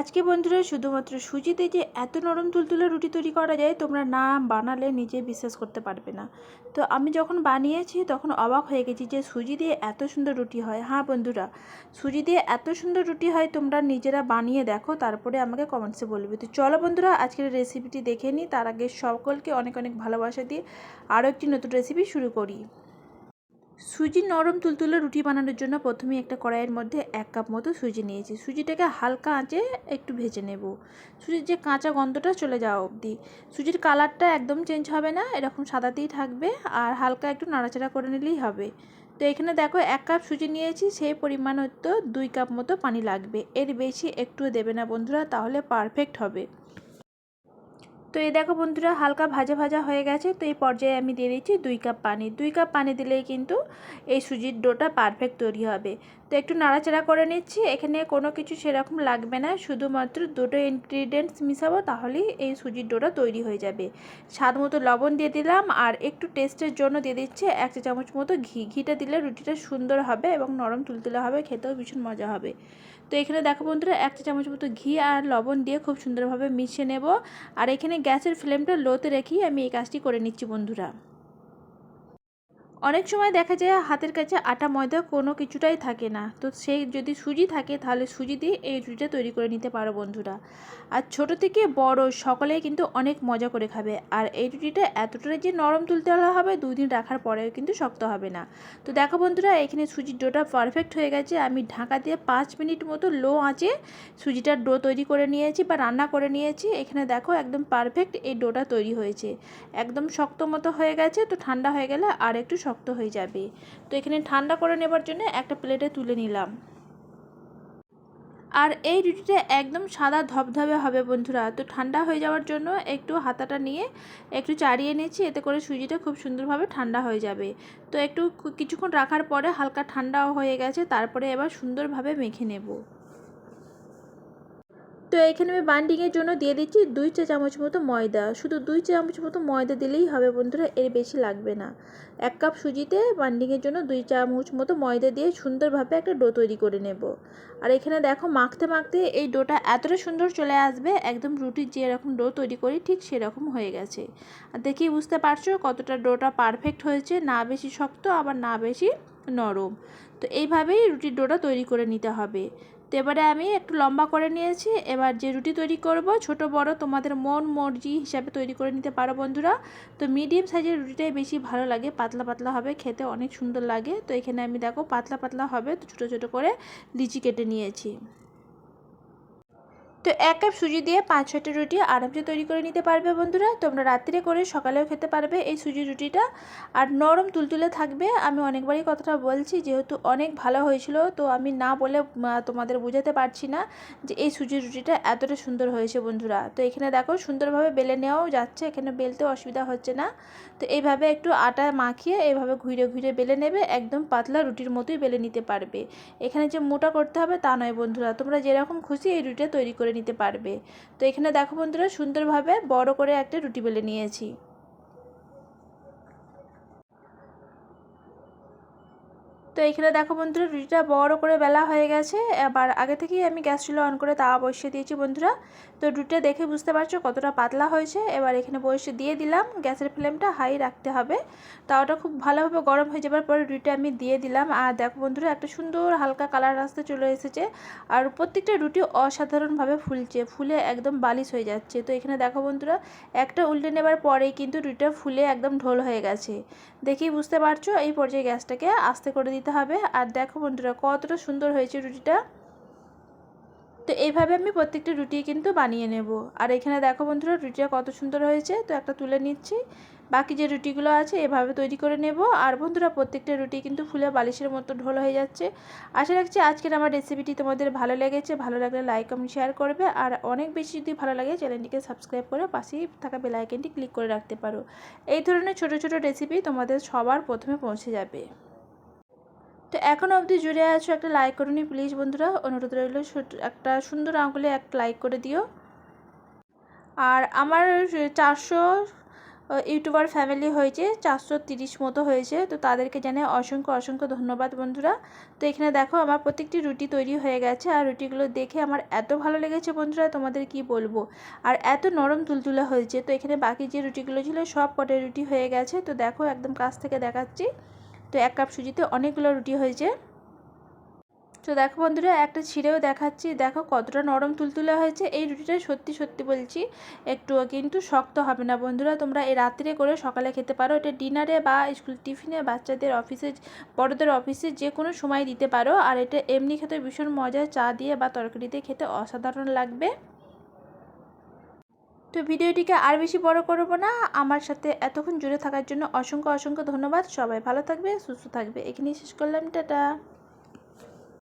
আজকে বন্ধুরা শুধুমাত্র সুজিতে যে এত নরম তুলতুলে রুটি তৈরি করা যায়, তোমরা না বানালে নিজে বিশ্বাস করতে পারবে না। তো আমি যখন বানিয়েছি, তখন অবাক হয়ে গেছি যে সুজি দিয়ে এত সুন্দর রুটি হয়। হ্যাঁ বন্ধুরা, সুজি দিয়ে এত সুন্দর রুটি হয়, তোমরা নিজেরা বানিয়ে দেখো, তারপরে আমাকে কমেন্টসে বলবে। তো চলো বন্ধুরা, আজকের রেসিপিটি দেখে নিই। তার আগে সকলকে অনেক অনেক ভালোবাসা দিয়ে আরও একটি নতুন রেসিপি শুরু করি। সুজি নরম তুলতুলে রুটি বানানোর জন্য প্রথমে একটা কড়াইয়ের মধ্যে এক কাপ মতো সুজি নিয়েছি। সুজিটাকে হালকা আঁচে একটু ভেজে নেব। সুজির যে কাঁচা গন্ধটা চলে যাওয়া অবধি। সুজির কালারটা একদম চেঞ্জ হবে না, এরকম সাদাতেই থাকবে আর হালকা একটু নাড়াচাড়া করে নিলেই হবে। তো এখানে দেখো এক কাপ সুজি নিয়েছি, সেই পরিমাণ হতো দুই কাপ মতো পানি লাগবে। এর বেশি একটু দেবে না বন্ধুরা, তাহলে পারফেক্ট হবে। তো এই দেখো বন্ধুরা, হালকা ভাজা ভাজা হয়ে গেছে। তো এই পর্যায়ে আমি দিয়ে দিচ্ছি দুই কাপ পানি। দুই কাপ পানি দিলেই কিন্তু এই সুজির ডোটা পারফেক্ট তৈরি হবে। তো একটু নাড়াচাড়া করে নিচ্ছি। এখানে কোনো কিছু সেরকম লাগবে না। শুধুমাত্র দুটো ইনগ্রিডিয়েন্টস মিশাবো, তাহলেই এই সুজির ডোটা তৈরি হয়ে যাবে। স্বাদ মতো লবণ দিয়ে দিলাম, আর একটু টেস্টের জন্য দিয়ে দিচ্ছি এক চা চামচ মতো ঘি। ঘিটা দিলে রুটিটা সুন্দর হবে এবং নরম তুলতুলে হবে, খেতেও ভীষণ মজা হবে। তো এখানে দেখো বন্ধুরা, এক চা চামচ মতো ঘি আর লবণ দিয়ে খুব সুন্দরভাবে মিশিয়ে নেব। আর এখানে গ্যাসের ফ্লেমটা লোতে রেখেই আমি এই কাজটি করে নিচ্ছি বন্ধুরা। অনেক সময় দেখা যায় হাতের কাছে আটা, ময়দা কোনো কিছুটাই থাকে না। তো সেই যদি সুজি থাকে, তাহলে সুজি দিয়ে এই রুটিটা তৈরি করে নিতে পারো বন্ধুরা। আর ছোট থেকে বড় সকলেই কিন্তু অনেক মজা করে খাবে। আর এই রুটিটা এতটাই যে নরম তুলতে হবে দুই দিন রাখার পরেও কিন্তু শক্ত হবে না। তো দেখো বন্ধুরা, এখানে সুজির ডোটা পারফেক্ট হয়ে গেছে। আমি ঢাকা দিয়ে পাঁচ মিনিট মতো লো আঁচে সুজিটার ডো তৈরি করে নিয়েছি বা রান্না করে নিয়েছি। এখানে দেখো একদম পারফেক্ট এই ডোটা তৈরি হয়েছে। একদম শক্ত মতো হয়ে গেছে, তো ঠান্ডা হয়ে গেলে আর একটু শক্ত হয়ে যাবে। তো এখানে ঠান্ডা করে নেবার জন্য একটা প্লেটে তুলে নিলাম। আর এই রুটিটা একদম সাদা ধবধবে হবে বন্ধুরা। তো ঠান্ডা হয়ে যাওয়ার জন্য একটু হাতাটা নিয়ে একটু চাড়িয়ে নিয়েছি, এতে করে সুজিটা খুব সুন্দরভাবে ঠান্ডা হয়ে যাবে। তো একটু কিছুক্ষণ রাখার পরে হালকা ঠান্ডাও হয়ে গেছে, তারপরে এবার সুন্দরভাবে মেখে নেব। তো এখানে আমি বান্ডিংয়ের জন্য দিয়ে দিচ্ছি দুই চা চামচ মতো ময়দা। শুধু দুই চা চামচ মতো ময়দা দিলেই হবে বন্ধুরা, এর বেশি লাগবে না। এক কাপ সুজিতে বান্ডিংয়ের জন্য দুই চামচ মতো ময়দা দিয়ে সুন্দরভাবে একটা ডো তৈরি করে নেব। আর এখানে দেখো, মাখতে মাখতে এই ডোটা এতটা সুন্দর চলে আসবে, একদম রুটির যে এরকম ডো তৈরি করি ঠিক সেরকম হয়ে গেছে। আর দেখেই বুঝতে পারছ কতটা ডোটা পারফেক্ট হয়েছে, না বেশি শক্ত, আবার না বেশি নরম। তো এইভাবেই রুটির ডোটা তৈরি করে নিতে হবে। তো এবারে আমি একটু লম্বা করে নিয়েছি। এবার যে রুটি তৈরি করব, ছোট, বড় তোমাদের মন মর্জি হিসাবে তৈরি করে নিতে পারো বন্ধুরা। তো মিডিয়াম সাইজের রুটিটাই বেশি ভালো লাগে, পাতলা পাতলা হবে, খেতে অনেক সুন্দর লাগে। তো এখানে আমি দেখো পাতলা পাতলা হবে, তো ছোটো ছোটো করে লিচি কেটে নিয়েছি। তো এক কাপ সুজি দিয়ে পাঁচ ছয়টা রুটি আরামসে তৈরি করে নিতে পারবে বন্ধুরা। তোমরা রাত্রে করে সকালেও খেতে পারবে এই সুজি রুটিটা। আর নরম তুলতুলে থাকবে। আমি অনেকবারই কথাটা বলছি, যেহেতু অনেক ভালো হয়েছিল, তো আমি না বলে তোমাদের বোঝাতে পারছি না যে এই সুজি রুটিটা এতটা সুন্দর হয়েছে বন্ধুরা। তো এখানে দেখো সুন্দরভাবে বেলে নেওয়াও যাচ্ছে, এখানে বেলতেও অসুবিধা হচ্ছে না। তো এইভাবে একটু আটা মাখিয়ে এইভাবে ঘুরে ঘুরে বেলে নেবে, একদম পাতলা রুটির মতোই বেলে নিতে পারবে। এখানে যে মোটা করতে হবে তা নয় বন্ধুরা। তোমরা যেরকম খুশি এই রুটিটা তৈরি করে নিতে পারবে। তো এখানে দেখো বন্ধুরা সুন্দরভাবে বড় করে একটা রুটি বেলে নিয়েছি। তো এখানে দেখো বন্ধুরা, রুটিটা বড় করে বেলা হয়ে গেছে। এবার আগে থেকেই আমি গ্যাস চুলো অন করে তাওয়া বসিয়ে দিয়েছি বন্ধুরা। তো রুটিটা দেখে বুঝতে পারছ কতটা পাতলা হয়েছে। এবার এখানে বসে দিয়ে দিলাম, গ্যাসের ফ্লেমটা হাই রাখতে হবে। তাওয়াটা খুব ভালোভাবে গরম হয়ে যাবার পরে রুটিটা আমি দিয়ে দিলাম। আর দেখো বন্ধুরা, একটা সুন্দর হালকা কালার আসতে চলে এসেছে। আর প্রত্যেকটা রুটি অসাধারণভাবে ফুলছে, ফুলে একদম বালিশ হয়ে যাচ্ছে। তো এখানে দেখো বন্ধুরা, একটা উল্টে নেবার পরেই কিন্তু রুটিটা ফুলে একদম ঢোল হয়ে গেছে। দেখেই বুঝতে পারছ এই পর্যায়ে গ্যাসটাকে আস্তে করে দিতে হবে। আর দেখো বন্ধুরা, কতটা সুন্দর হয়েছে রুটিটা। তো এইভাবে আমি প্রত্যেকটা রুটি কিন্তু বানিয়ে নেব। আর এখানে দেখো বন্ধুরা, রুটিটা কত সুন্দর হয়েছে। তো একটা তুলে নিচ্ছি। বাকি যে রুটিগুলো আছে, এভাবে তৈরি করে নেব। আর বন্ধুরা, প্রত্যেকটা রুটি কিন্তু ফুলে বালিশের মতো ঢোল হয়ে যাচ্ছে। আশা রাখছি আজকের আমার রেসিপিটি তোমাদের ভালো লেগেছে। ভালো লাগলে লাইক কমেন্ট শেয়ার করবে। আর অনেক বেশি যদি ভালো লাগে চ্যানেলটিকে সাবস্ক্রাইব করে পাশেই থাকা বেলাইকেনটি ক্লিক করে রাখতে পারো। এই ধরনের ছোট ছোট রেসিপি তোমাদের সবার প্রথমে পৌঁছে যাবে। তো এখনও অবধি জুড়ে আছো, একটা লাইক করুন প্লিজ বন্ধুরা। অনুরোধ রইল একটা সুন্দর আঙুলে এক লাইক করে দিও। আর আমার চারশো ইউটিউবার ফ্যামিলি হয়েছে, চারশো তিরিশ মতো হয়েছে, তো তাদেরকে জানাই অসংখ্য অসংখ্য ধন্যবাদ বন্ধুরা। তো এখানে দেখো, আমার প্রত্যেকটি রুটি তৈরি হয়ে গেছে, আর রুটিগুলো দেখে আমার এত ভালো লেগেছে বন্ধুরা, তোমাদের কি বলব? আর এত নরম তুলতুলে হয়েছে, তো এখানে বাকি যে রুটিগুলো ছিল, সব কটাই রুটি হয়ে গেছে, তো দেখো একদম কাছ থেকে দেখাচ্ছি। তো এক কাপ সুজিতে অনেকগুলো রুটি হয়েছে। তো দেখো বন্ধুরা, একটা ছিঁড়েও দেখাচ্ছি। দেখো কতটা নরম তুলতুলে হয়েছে। এই রুটিটা সত্যি সত্যি বলছি, একটুও কিন্তু শক্ত হবে না বন্ধুরা। তোমরা এই রাত্রে করে সকালে খেতে পারো। এটা ডিনারে বা স্কুল টিফিনে বাচ্চাদের অফিসে, বড়দের অফিসে যে কোনো সময় দিতে পারো। আর এটা এমনি খেতে ভীষণ মজা চা দিয়ে বা তরকারি দিয়ে খেতে অসাধারণ লাগবে। তো ভিডিওটিকে আর বেশি বড় করব না। আমার সাথে এতক্ষণ জুড়ে থাকার জন্য অসংখ্য অসংখ্য ধন্যবাদ। সবাই ভালো থাকবে, সুস্থ থাকবে। এখানেই শেষ করলাম। টাটা।